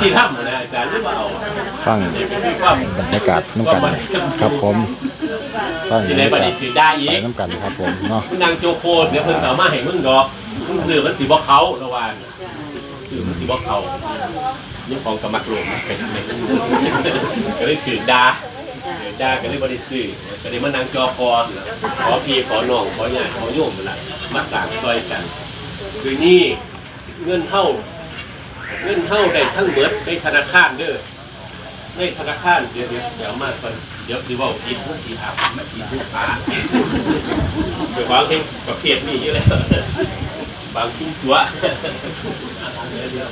ที่ถ้ำนะอาจารย์หรือเปล่าฟังบรรยากาศน้ำกันครับผมฟังที่ในประเด็นถือได้อีกน้ำกันครับผมเนาะมึงนางโจโคดเดี๋ยวเพิ่นเอามาให้มึงดอกมึงซื้อมันสีบ่เขาระหว่างซื้อมันสีบ่เขานี่ของกรรมกรมนะเป็นเป็นก็เลยถือดาดาก็เลยบริซื้อก็เลยมานางจอคอขอพี่ขอน้องขอญาติขอโยมนั่นล่ะมาสั่งซอยกันคือนี่เงินเท่า เงินเท่าได้ทั้งเบิดในธนาคารเด้อในธนาคารเดี๋ยวเดี๋ยวเดี๋ยวมาก่อนเดี๋ยวสิเว่าผิดมันสิอาบมันสิผู้สาเดี๋ยวบางทีประเภทนี้อยู่แล้วบางชิ้นตัวเดี๋ยวเดี๋ยว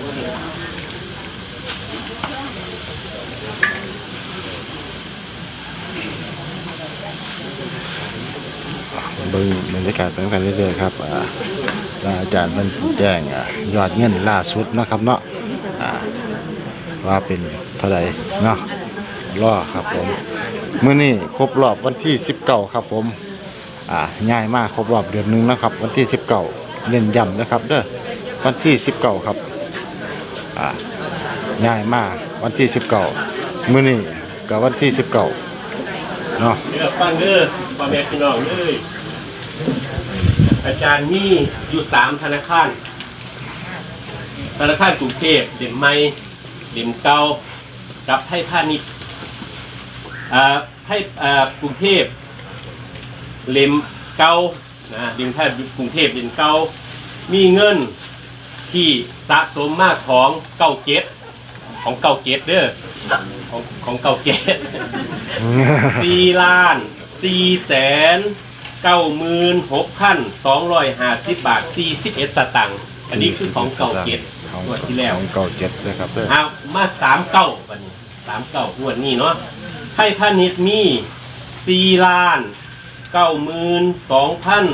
เบิ่งบรรยากาศไปกันเรื่อยๆครับอาจารย์มันแจ้งอยอดเงินล่าสุดนะครับเนาะว่าเป็นเท่าไหร่เนาะรอครับผมเมื้อนี้ครบรอบวันที่19ครับผมอ่าง่ายมากครบรอบเดือนหนึงนะครับ วันที่19เน้นย้ำนะครับเด้อวันที่19ครับอ่าง่ายมากวันที่19มื้อนี้กับวันที่19เก้า นาะเดี๋ยวฟังเด้อพ่อแม่พี่น้องเด้ออาจารย์มีอยู่สามธนาคาร ธนาคารกรุงเทพเด่นไม้เด่นเกากับไทยพาณิชย์อ่าไทยอ่ากรุงเทพเล่มเกานะเด่นไทยกรุงเทพเด่นเกามีเงินที่สะสมมากของเก้าเจ็ดของเก้าเจ็ดเด้อ ของของเก้าเจ็ดสี่ล้านสี่แสนเก้าหมื่นหกพันสองร้อยห้าสิบบาทสี่สิบเอ็ดสตังค์อันนี้คือของเก่าเก็บของงวดที่แล้วของเก่าเจ็ดเลยครับเด้อเอามาสามเก้าวันนี้สามเก้างวดนี้เนาะไทยพาณิชย์มีสี่ล้านเก้าหมื่นสองพัน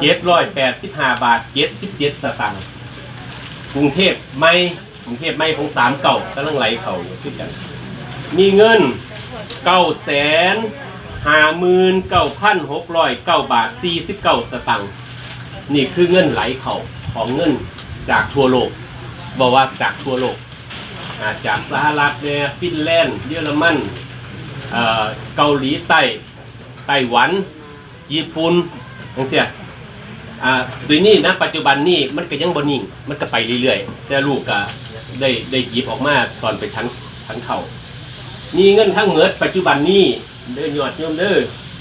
เจ็ดร้อยแปดสิบห้าบาทเจ็ดสิบเจ็ดสตังค์กรุงเทพไม่ก รุงเทพไม่ของสามเก่ากำลังไหลเข่าอยู่ขึ้นกัน มีเงินเก้าแสนห้าหมื่นเก้าพันหกร้อยเก้าบาทสี่สิบเก้าสตังค์นี่คือเงินไหลเข่าของเงินจากทั่วโลก บอกว่าจากทั่วโลกอาจากสหรัฐเนี่ยฟินแลนด์เยอรมันเกาหลีใต้ไต้หวัน ญี่ปุ่นจังเสีย อ่าโดยนี่นะปัจจุบันนี่มันก็ยังบนิ่ง มันก็ไปเรื่อยๆ แต่ลูกก็ได้ได้หยิบออกมาตอนไปชั้นชั้นเข่ามีเงินทั้งเหมือดปัจจุบันนี้เด้อยอดโยมเด้อ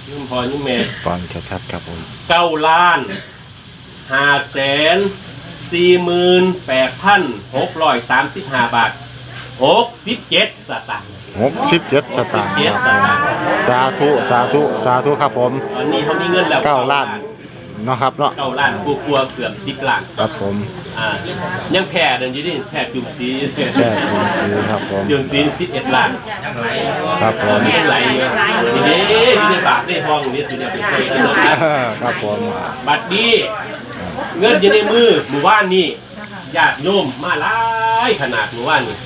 โยมพอโยมแม่ตอนชัดๆครับผมเก้าล้านห้าแสนสี่หมื่นแปดพันหกร้อยสามสิบห้าบาทหกสิบเจ็ดสตางค์หกสิบเจ็ดสตางค์เจ็ดคสรับตางค์สาธุสาธุสาธุครับผม ตอนนี้เขามีเงินแล้วเก้าล้าน เนาะครับเนาะเก้าล้านกลัวๆเกือบสิบล้านครับผมอ่ายังแพ้เดินอยู่ดิแพ้จุ่มสีแค่คุณซื้อครับผมจุ่มสีสิบเอ็ดล้านครับผมมีไหลอยู่นี่เด้มีในบาทในห้องนี่สิเนี่ยเป็นใส่ที่เราครับผมบัตรดีเงินอยู่ในมือหมู่บ้านนี่ญาติโยมมาหลายขนาดหมู่บ้านนี่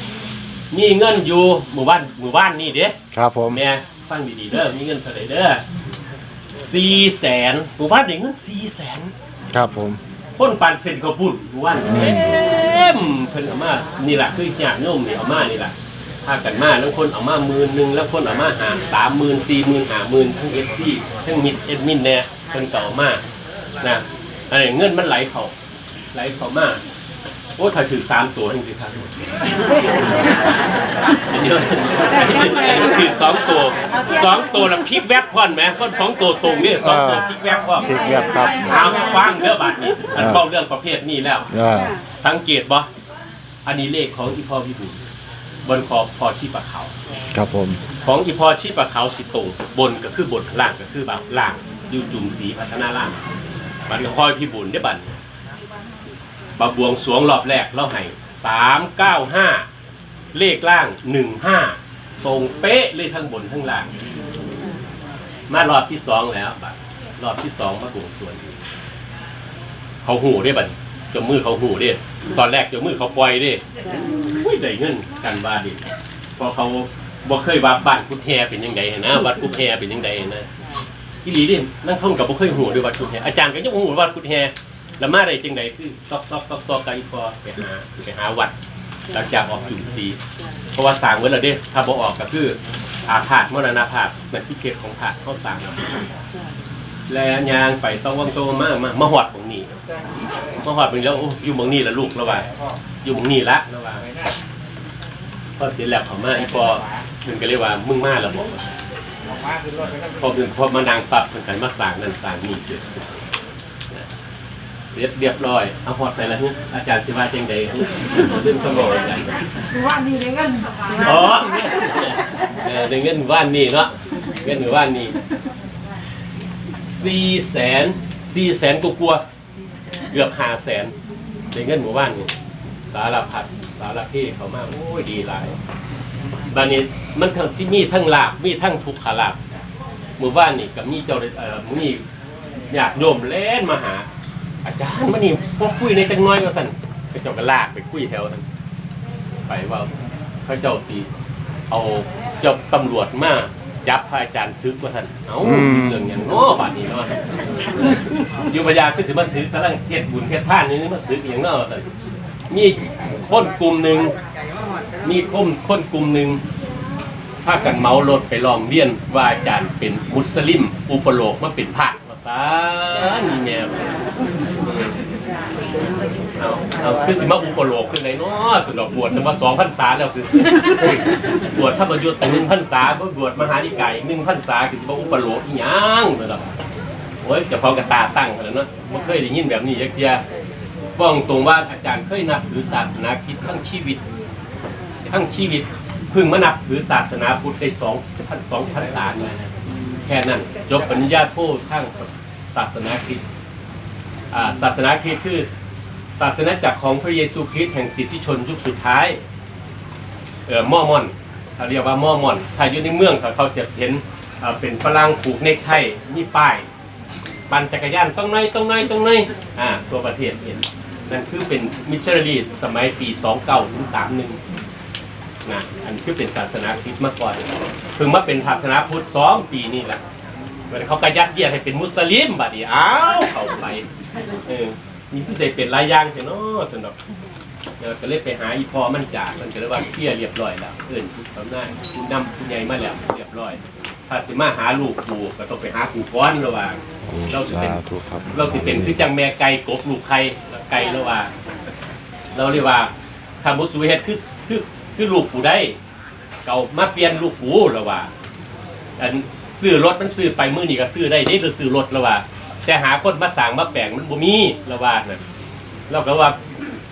มีเงินอยู่หมู่บ้านหมู่บ้านนี่เด้ครับผม แม่ฟังดีๆเด้อมีเงินเท่าไหร่เด้อ สี่แสนหมู่บ้านได้เงินสี่แสนครับผม คนปั่นเส้นกระปุ่นหมู่บ้านเต็มเพิ่นเอามานี่แหละคือญาติโยมนี่เอามานี่แหละพากันมาแล้วคนเอามาหมื่นหนึ่งแล้วคนเอามาหาสามหมื่นสี่หมื่นห้าหมื่นทั้งเอฟซีทั้งมิดเอ็ดมินแน่เพิ่นเก่ามานะอันนี้เงินมันไหลเขาไหลเขามา โอ้ถ้าถือสามตัวจริงๆครับอันนี้มันถือสองตัวสองตัวแล้วพลิกแวบพ่อนไหมพ่อนสองตัวตรงนี่สองตัวพลิกแวบพ่อนพริกเวียบครับเอาฟังเรื่องบัตรนี้อันเบาเรื่องประเภทนี้แล้วเออสังเกตบ่อันนี้เลขของอีพ่อพี่บุญบนคอพอชีปะเขา ครับผม ของอีพอชีปะเขาสิตรงบนก็คือบนล่างก็คือแบบล่างอยู่จุ่มสีพัฒนาล่างบัดก็คอยพี่บุญได้บัด บาบวงสวงรอบแรกเราให้สามเก้าห้าเลขล่างหนึ่งห้าตรงเป๊ะเลยทั้งบนทั้งล่าง มารอบที่สองแล้วบัดรอบที่สองมาบวงสวงเขาหูได้บัดจมือเขาหูได้ตอนแรกจมือเขาปล่อยได้อุ้ยได้เงินกันบาดิพอเขาบ่เคยว่าบ้านกุดแฮเป็นยังไงนะวัดกุดแฮเป็นยังไงนะอีหลีดินั่งท่องกับบ่เคยหูด้วยวัดกุดแฮอาจารย์ก็ยังหูวัดกุดแฮ แล้วมาได้จังไดคือซอกซอกซอกซอกไกลพอไปหาไปหาวัดหลังจากออกจุ่มสีเพราะว่าสร้างไว้แล้วเด้ถ้าบ่ออกก็คืออาพาธมรณภาพนั่นที่เขตของพาธเขาสร้างแล้วและยางไปต้องวังโตมากมามาหอดตรงนี้มาหอดตรงนี้แล้วโอ้อยู่หมองนี้ละลูกแล้วว่าอยู่หมองนี้ละแล้วว่าพอเสร็จแล้วเขามาอีพอเพิ่นก็เรียกว่ามึงมาแล้วบอกพอเพิ่นพอมานางปรับเพิ่นกันมาสร้างนั่นสร้างนี่เกิด เรียบเรียบร้อยเอาหอดใส่แล้วฮะอาจารย์สิว่าจังใดฮะสมองอาจารย์ว่านี่เงินอ๋อเออในเงินว่านนี่เนาะเงินหรือว่านนี่สี่แสนสี่แสนกลัวเกือบห้าแสนในเงินหมู่บ้านนี่สารพัดสารเพเขามากโอ้ยดีหลายบานนี้มันทั้งที่มีทั้งลาบมีทั้งทุกขลาบหมู่บ้านนี่กับมีเจ้าเอ่อมีอยากโยมเล่นมาหา อาจารย์มันนี่พวกคุยในจังน้อยก็สั่นไปเจ้าก็ลากไปคุยแถวนั้นไปว่าพระเจ้าสีเอาเจ้าตำรวจมาจับพระอาจารย์ซึกว่าท่านเอ้าอืมเรื่องอย่างง้อป่านนี้เนาะอยู่พญาคือสิมาซึกกำลังเทียดบุญเทียดท่านนี่มาซึกอย่างเนาะท่านมีคนกลุ่มหนึ่งมีคนคนกลุ่มหนึ่งพากันเมารถไปลองเรียนว่าอาจารย์เป็นมุสลิม อุปโลกมาเป็นพระภาษานี่แนว เอาเอาคือสิมาอุปโลกขึ้นไหนเนาะสุดดอกบวชมาสองพันษาแล้วคือบวชถ้ามายุทธ์หนึ่งพันษาก็บวชมหานิกายหนึ่งพันษาคือสิมาอุปโลกอีหยังเลยดอกโอ้ยเจะพอกระตาตั้งขนาดนั้นไม่เคยได้ยินแบบนี้ยักเทียบ้องตรงว่าอาจารย์เคยนับถือศาสนาคริดทั้งชีวิต ทั้งชีวิตเพิ่งมานับถือศาสนาพุทธได้สองพันสองพันษานี่แค่นั้นจบปริญญาโททั้งศาสนาคริดอ่าศาสนาคริสต์คือ ศาสนาจักรของพระเยซูคริสต์แห่งสิทธิชนยุคสุดท้ายเอ่อมอมอนเขาเรียกว่ามอมอนถ้าอยู่ในเมืองเขาเขาจะเห็นเป็นฝรั่งผูกเนกไทมีป้ายปั่นจักรยานต้องไหนต้องไหนต้องไหนอ่าตัวประเทศเห็นนั่นคือเป็นมิชชันนารีสมัยปี29ถึง31นะอันคือเป็นศาสนาคริสต์มาก่อนเพิ่งมาเป็นศาสนาพุทธสองปีนี่แหละมันเขาก็ยัดเยียดให้เป็นมุสลิมบัดนี้อ้าวเข้าไปเออ มีผู้ใดเป็นหลายอย่างเถอะเนาะสนุกเออก็เลยไปหาอีพอมันจ่ามันก็เลยว่าเคลียร์เรียบร้อยแล้วเอิ้นผู้ทำหน้าผู้นำผู้ใหญ่มาแล้วเรียบร้อย ถ้าสิมาหาลูกกูก็ต้องไปหากูก้อนระหว่าง เราสิเป็น สาธุครับเราสิเป็นคือจังแม่ไก่กบลูกไข่ไก่ระหว่างเราเรียกว่าถ้ามุสุเฮ็ดคือคือคือลูกกูได้ เก่ามาเปลี่ยนลูกกูระหว่างอันซื้อรถมันซื้อไปมือนี่ก็ซื้อได้นี่คือซื้อรถแล้วว่า แต่หาคนมาสั่งมาแปลงมันบ่มีล้วว่าน่ะเราก็ว่า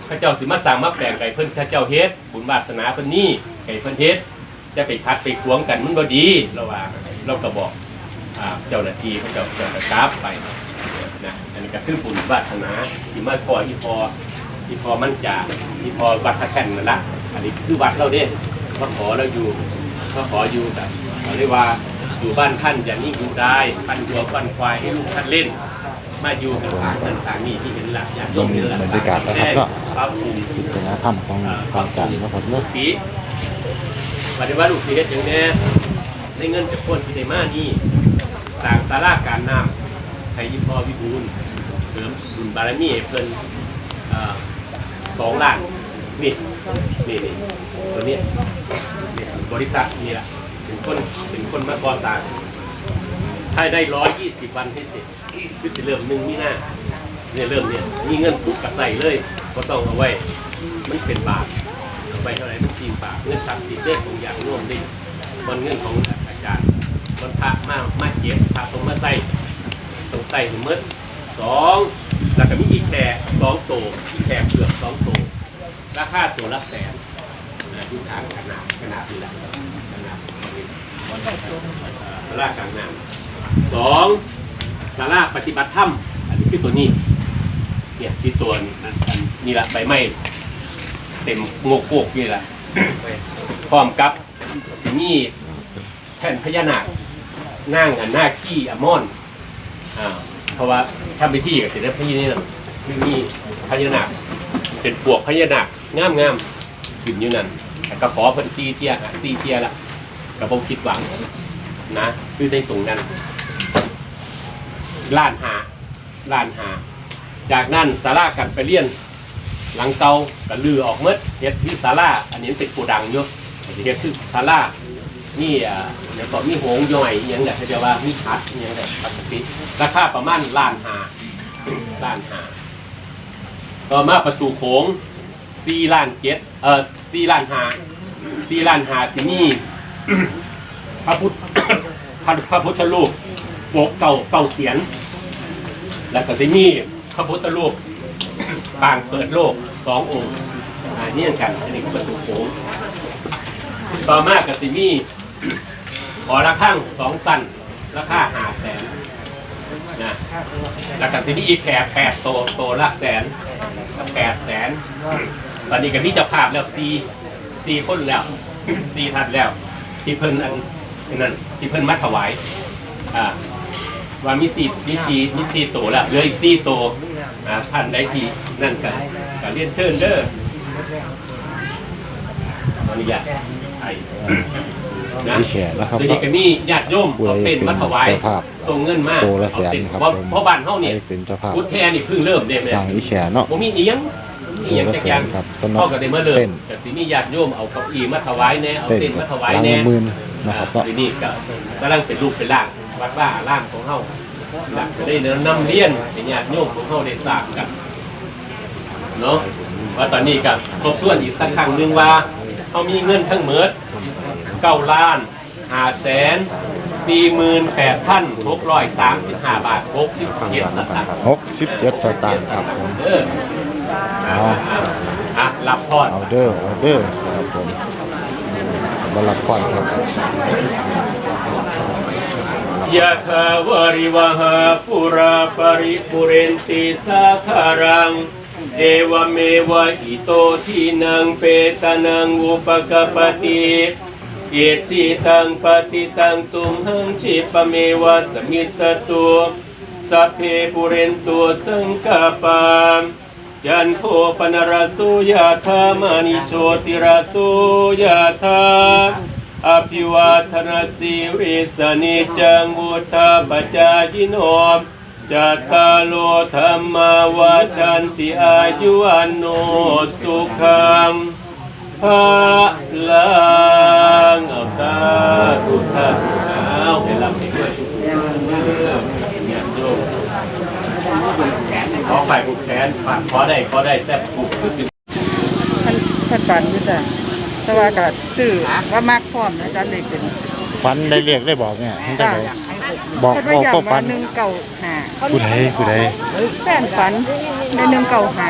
พระเจ้าสิมาสั่งมาแปลงไก่เพิ่นพระเจ้าเฮ็ดบุญวาสนาเพิ่นนี่ไก่เพิ่นเฮ็ดจะไปคัดไปขวงกันมันบ่ดีล้วาเราก็บอกอาเจ้าหน้าที่พระเจ้าเจ้าก็กราบไปนะอันนี้ก็คือบุญวาสนาที่มาขออีพออีพอมันจาอีพอวัดพระแท่นนั่นละอันนี้คือวัดเราเด้มาขอเราอยู่มาขออยู่แต่เขาเรียกว่า อยู่บ้านท่านอย่านิ่งดูได้ปันหัวปันควายให้ลูกท่านเล่น มาอยู่กับสารท่านสามีที่เห็นหลักอย่างนี้เห็นหลักบรรยากาศนะครับก็ ครับภูมิกิจธรรมของพระอาจารย์นะครับเนาะปีปฏิวัติลูกศิษย์อย่างแน่ได้เงินจากคนที่ได้มานี่สร้างศาลาการน้ำให้ยิมพ่อวิบูลย์เสริมบุญบารมีให้เพิ่นเอ่อสองล้านนี่นี่นี่ตัวเนี้ยนี่บริษัทนี่แหละ เป็นคนเป็นคนมาก่อสร้างถ้าได้ร้อยยี่สิบวันให้เสร็จคือสิเริ่มหนึ่งมีหน้าเนี่ยเริ่มเนี่ยมีเงินปุ๊บก็ใส่เลยก็ต้องเอาไว้ มันเป็นบาทเอาไว้เท่าไหร่มันจริงบาทเงินศักดิ์สิทธิ์เลขของอย่างร่วมดิมันเงินของอาจารย์มันพระมากมาเก็บพระตรงมาใส่ตรงใส่ถึงมืดสองแล้วก็มีอีกแพรสองโตอีกแพรเปลือกสองโตราคาตัวละแสนนะที่ทางขนาดขนาดนี้แหละ ขนาดนี้สาราการงานสองสาราปฏิบัติธรรมอันนี้คือตัวนี้เนี่ยที่ตัวนี้นอันนี่ละใบไม้เต็มโงกโกกนี่แหละ พร้อมกับสิมีแท่นพญานาคนั่งอันหน้าขี้อมอนอ่าเพราะว่าทำไปที่กับเสด็จพระยี่นี่นะไม่มีพญานาคเป็นปวกพญานาคงามงามๆขึ้นอยู่นั่นแต่ก็ขอเพิ่นซีเทียอะซีเทียละ กระผมคิดหวังนะคือในตรงนั้นล้านหาล้านหา จากนั้นสารากันไปเรียน หลังเก่าก็ลือออกเมดเฮ็ดที่ศาลาอันนี้เป็นโกดังอยู่เฮ็ดคือศาลานี่อ่าเดี๋ยวก็มีโหงย่อยอหยังแบบเขาจะว่ามีชัดอหยังแบบปกติราคาประมาณล้านหาล้านหาต่อมาประตูโขงสี่ล้านเจ็ดเอ่อสี่ล้านหาสี่ล้านหาสิมี พระพุทธพระพุทธรูปโบกเก่าเก่าเสียน แล้วก็สิมีพระพุทธรูปปางเปิดโลกสององค์อันนี้กันอันนี้ก็ประตูโค้งต่อมากับสิมีหอระฆังสองสั้นราคาหาแสนนะแล้วก็สิมีอีกแถบแปดโตโตละแสนแปดแสนตอนนี้ก็มีจ้าภาพแล้วซีซีคนแล้วซีทัดแล้ว ที่เพิ่นอันอันนั้นที่เพิ่นมาถวายอ่าว่ามีสี่มีสี่มีสี่ตัวแล้วเหลืออีกสี่ตัวอ่าท่านได้ที่นั่นกันก็เรียนเชิญเด้อขออนุญาตไอ้นะที่แขกนะครับทีนี้ก็มีญาติโยมเอาเต้นมาถวายเจ้าภาพส่งเงินมาโตละแสนเอาเต้นครับเพราะผมเพราะบ้านเฮาเนี่ยให้เป็นเจ้าภาพพุทธแท้นี่เพิ่งเริ่มเด้แม่สร้างอีแขกเนาะบ่มีอีหยัง อีหยังโตละจักแสอนย่างครับต้นพ่อก็ได้มาเริ่มเต้นแต่สิมีญาติโยมเอาเก้าอี้มาถวายแน่เอาเต้นเต้นมาถวายล้างแน่มือนะครับเนาะทีนี้ก็กำลังเป็นรูปเป็นร่างวัดว่าร่างของเฮาหลักจะได้นำเรียนเป็นญาติโยมของเฮาได้ทราบกันเนาะว่าตอนนี้ก็ทบทวนอีกสักครั้งหนึงว่าเฮามีเงินทั้งหมดเก้าล้านห้าแสนสี่หมื่นแปดพันหกร้อยสามสิบห้าบาทหกสิบเจ็ดสตางค์หกสิบเจ็ดสตางค์ครับผม เอออะอะอะรับพรเอาเด้อเอาเด้อครับผมบรับพรครับยะถาวาริวหาปุราปริปุเรนติสาคารัง เอวเมวะอิโตทินังเปตานังอุปกปปติเอจิตังปฏิตังตุมหังชิปะเมวะสมิสตุสัพเพปุเรนตัวสังกปา ยันโทปนรสุยะธามานิโชติรสุยะธาอภิวาทนาสีริสนิจังบุตาปจายิโนจัตตาโลธรรมาวัฏันติอายุวันโนสุขังภาลังเอาสาธุสาธุเอาให้รับไปด้วยเนี่ยโยมขอ ฝ่ายผูกแขนฝากขอได้ขอได้แต่ผูกคือสิท่านท่านฝันอยู่จ้ะแต่ว่าก็ซื้อว่ามากพร้อมนะจ๊ะเลยเป็นฟันได้เรียกได้บอกเนี่ยทั้งแต่จ้ะไหนบอกเพิ่นบอกว่าอย่างก็ฟัว่านหนึ่งเก่าหาผู้ใดผู้ใดแฟนฝันในหนึ่งเก่าหา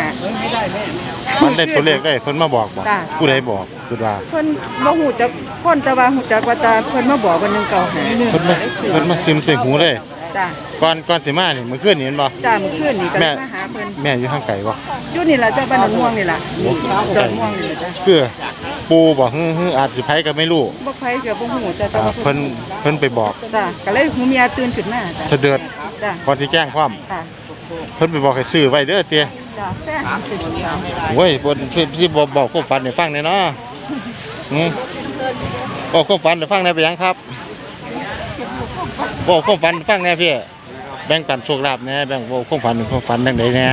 ฟันได้ตัวเลขได้เพิ่นมาบอกบอกจ้ะ ผู้ใดบอกคือว่าเพิ่นบ่ฮู้จักคนแต่ว่าฮู้จักว่าตาเพิ่นมาบอกว่าหนึ่งเก่าหาเพิ่นมาเพิ่นมาซึมใส่หูเลย จ้ะก่อนก่อนสิมานี่มื้อคืนนี่เห็นบ่ จ้ะเมื่อคืนนี่ก็แม่ มาหาเพิ่นแม่อยู่ข้างไกลบ่อยู่นี่ล่ะจ้ะบ้านหนองม่วงนี่ล่ะดอนม่วงนี่ล่ะจ้ะคือปูบอกฮึฮึอาจสิไผก็ไม่รู้บ่ไผก็บ่ฮู้จ้ะแต่อ่าว่าเพิ่นเพิ่นไปบอกจ้ะก็เลยหูเมียตื่นขึ้นมาจ้ะเสด็จจ้ะก่อนที่แจ้งความค่ะเพิ่นไปบอกให้ซื้อไว้เด้อเตี้ยจ้ะแฟนเป็นจ้ะโอ้ยเพิ่นที่ที่บอกบอกความฝันให้ฟังแน่เนาะอืมบอกความฝันให้ฟังแหน่ไปยังครับ บอกความฝันให้ฟังแหน่พี่แบ่งปันโชคลาภแหน่แบ่งบอกความฝันความฝันจังไดแหน่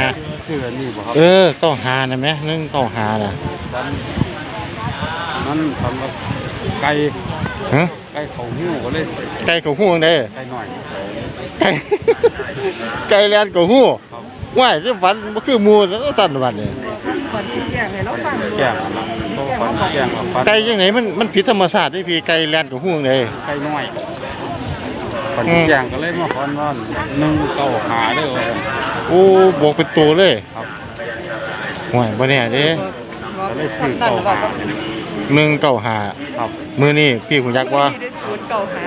ชื่ออันนี้บ่ครับเออเก้าหาน่ะแหมนึงเก้าหาน่ะมันทำว่าไก่ฮะไก่เขาหู้ก็เลยไก่กับฮู้จังไดไก่หน่อยไก่ไก่แลนกับฮู้ว่ายที่ฝันบ่คือหมู่ซะสั่นบัดนี้ก่อนสิแจ้งให้เราฟังดูแกงอันนั้นโตฟันแกงกับฟันไก่จังไหนมันมันผิดธรรมชาติเด้พี่ไก่แลนกับฮู้จังไดไก่น้อย ฟันอืมแกงก็เลยมาฟันว่าหนึ่งเก้าหาเด้อว่าซั่นโอ้บอกเป็นตัวเลยครับห่วยบ่แน่เด้ก็เลยซื้อเก้าหาหนึ่งเก้าหาครับมื้อนี้พี่คุณยักษ์ว่าศูนย์เก่าหา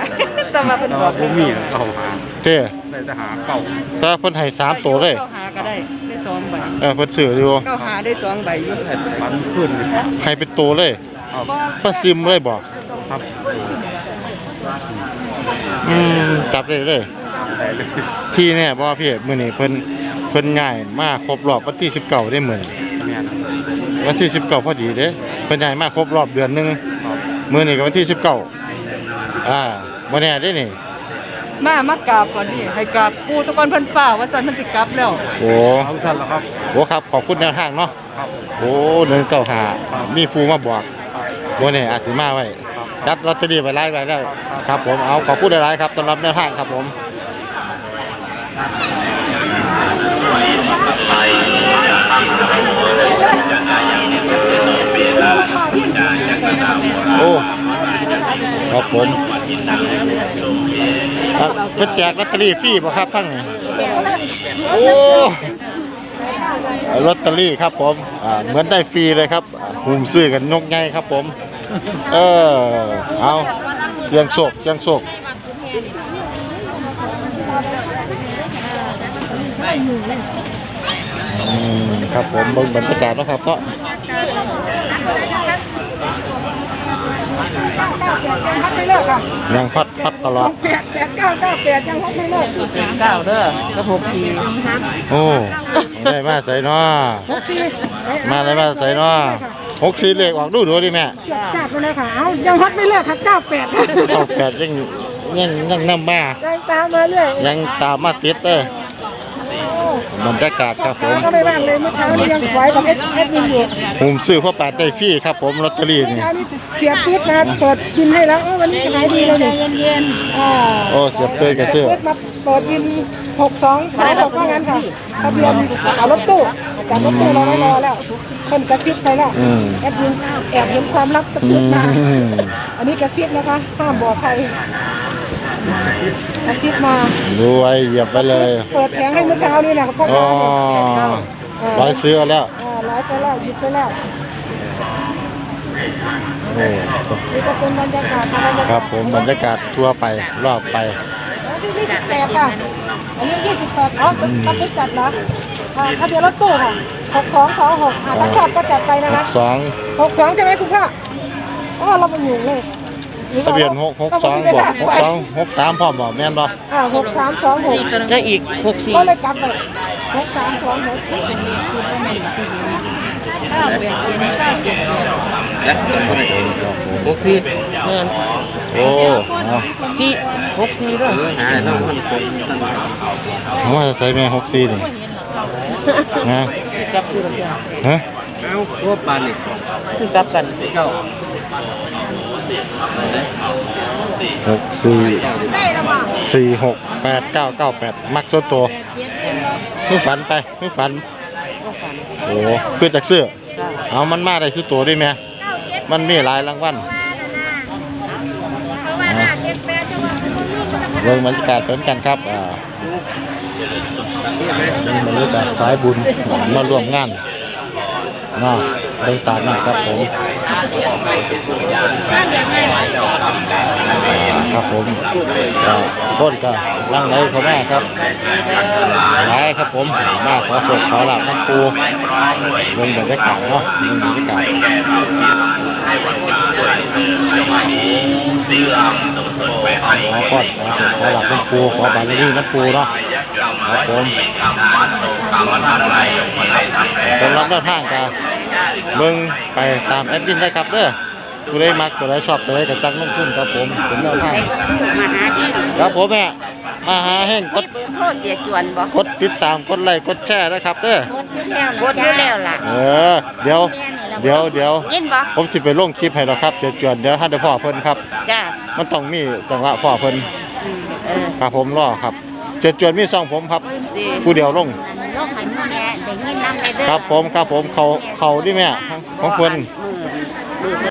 แต่มาเป็นแต่บอว่ากบ่มีเก้าหาเจ้ได้แต่หาเก้าถ้าเพิ่นให้สามตัวเลยเก้าหาก็ได้ได้สองใบเออเพิ่นซื้ออยู่เก้าหาได้สองใบอยู่แต่ฟันขึ้นนี่ให้เป็นตัวเลยครับเพิ่นซิมเลยบอกครับ อืมจับได้เลยได้เลยที่แน่บ่พี่มื้อนี้เพิ่นเพิ่นง่ายมาครบรอบวันที่19ได้มื้อนี้เนี่ยนะวันที่19พอดีเด้เพิ่นย้ายมาครบรอบเดือนหนึงครับมื้อนี้ก็วันที่19อ่าบ่แน่เด้นี่มามากราบก่อนนี่ให้กราบปู่ตะกอนเพิ่นฟ้าว่าจันเพิ่นสิกลับแล้วโอ้เอาท่านแล้วครับโหครับขอบคุณแนวทางเนาะครับโอ้หนึ่งเก้าหามีผู้มาบอกวันนี้อาจจะมาไว้ จัดลอตเตอรี่ไว้ไล่ไว้แล้วครับผมเอาขอบคุณหลายๆครับสำหรับแนวทางครับผมโอ้ครับผมเพิ่นแจกลอตเตอรี่ฟรีบ่ครับทั้งนี้โอ้ลอตเตอรี่ครับผมเหมือนได้ฟรีเลยครับหุมซื้อกันนกไงครับผม เออ เอาเสียงโศกเสียงโศกอืมครับผมเบิ่งบรรยากาศเนาะครับเนาะไม่เลิกค่ะยังพัดพัดตลอดแปดแปดเก้าเก้าแปดยังไม่เลิกเก้าเด้อก็หกสี่โอ้ได้มาใส่เนาะหกสี่มาได้มาใส่เนาะ หกสี่เลขออกดูดูดิแม่จดจัดไปเลยค่ะ เอายังฮอตไม่เลิกค่ะเก้าแปดเก้าแปดยังยังยังนำมา ยังตามมาเรื่อยยังตามมาติดเด้อ บรรยากาศครับผมก็ไม่ว่างเลยเมื่อเช้านี้ยังไว้กับเอสเอสยินอยู่ผมซื้อพ่อปาดได้ฟรีครับผมลอตเตอรี่เมื่อนี่เช้านี้เสียปุ๊บมาเปิดบินให้แล้วเออวันนี้ขายดีเลยเนี่ยเย็นๆอ่าโอ้เสียบเตยกับเสีซื้ยอปุ๊บมาเปิดบินหกสองสายหกว่างั้นค่ะทะเบียนเอารถตู้อาจารย์รถตู้เราไม่รอแล้วคนกระซิบไปแล้วอืมแอบยินแอบเห็นความลับตะอืกุดมามอันนี้กระซิบนะคะห้ามบอกใคร กระซิบมาดูไว้เหยียบไปเลยเปิดแผงให้เมื่อเช้านี่นะพ่ออ๋อค้าร้อยซื้อเอาแล้วอ่าร้อยไปแล้วหยิบไปแล้วโอ้นี่ก็เป็นบรรยากาศบรรยากาศครับผมบรรยากาศทั่วไปรอบไป วันที่ยี่สิบแปดค่ะอันนี้ยี่สิบแปดอ๋อเป็นตับพิจัดนะอ่าทะเบียนรถตู้ค่ะหกสองสองหกอ่าถ้าชอบก็จัดไปนะคะสองหกสองใช่ไหมคุณพ่ออ๋อเราไปอยู่เลย ทะเบียนหกหกสองบวกหกสองหกสามพร้อมบอกแม่นบ่อ่าหกสามสองหกก็อีกหกสี่ก็เลยกลับไปหกสามสองหกหกสี่เงินโอ้เอาสี่หกสี่ด้วยหาแล้วมันผมเอามาใส่แม่หกสี่นี่นะกลับซื้อลำยาฮะเอาตัวปานนี่ซื้อกลับกันเก้า หกสี่สี่หกแปดเก้าเก้าแปดมักส่วนตัวไม่ฝันไปไม่ฝันก็ฝัน โอ้คือจากเสื้อจ้าเอามันมาได้คือตัวได้ไหมมันมีหลายรางวัลอ่าเรื่องบรรยากาศเป็นกันครับอ่าบรรยากาศสายบุญมาร่วมงานเนาะ เรื่องตามนะครับผมครับผมต้นก็ร่างไหนเขาแม่ครับหลายครับผมมาขอสดขอหลับน้ำปูเรื่องบรรยากาศเนาะเรื่องบรรยากาศขอก่อนขอสดขอหลับน้ำปูขอบารมีน้ำปูเนาะครับผมสำหรับแนวทางกา เบิ่งไปตามแอดมินได้ครับเด้อผู้ใดมักผู้ใดชอบผู้ใดก็จังลงทุนครับผมเป็นแนวทางมาหาที่ครับผมแม่มาหาแห่งกดเบอร์โทรเสียจวนบ่กดติดตามกดไลค์กดแชร์นะครับเด้อกดอยู่แล้วล่ะเออเดี๋ยวเดี๋ยวเดี๋ยวยินบ่ผมสิไปลงคลิปให้แล้วครับเดี๋ยวจวนเดี๋ยวให้เดี๋ยวพ่อเพิ่นครับจ้ามันต้องมีจังหวะพ่อเพิ่นเออครับผมรอครับเจ็ดจวนมีซ่องผมครับดีผู้เดียวลงโลกหัน มาแน่ได้ยินน้ำเลยเด้อครับผมครับผมเขาเขาดิแม่ของเพิ่น มือมือ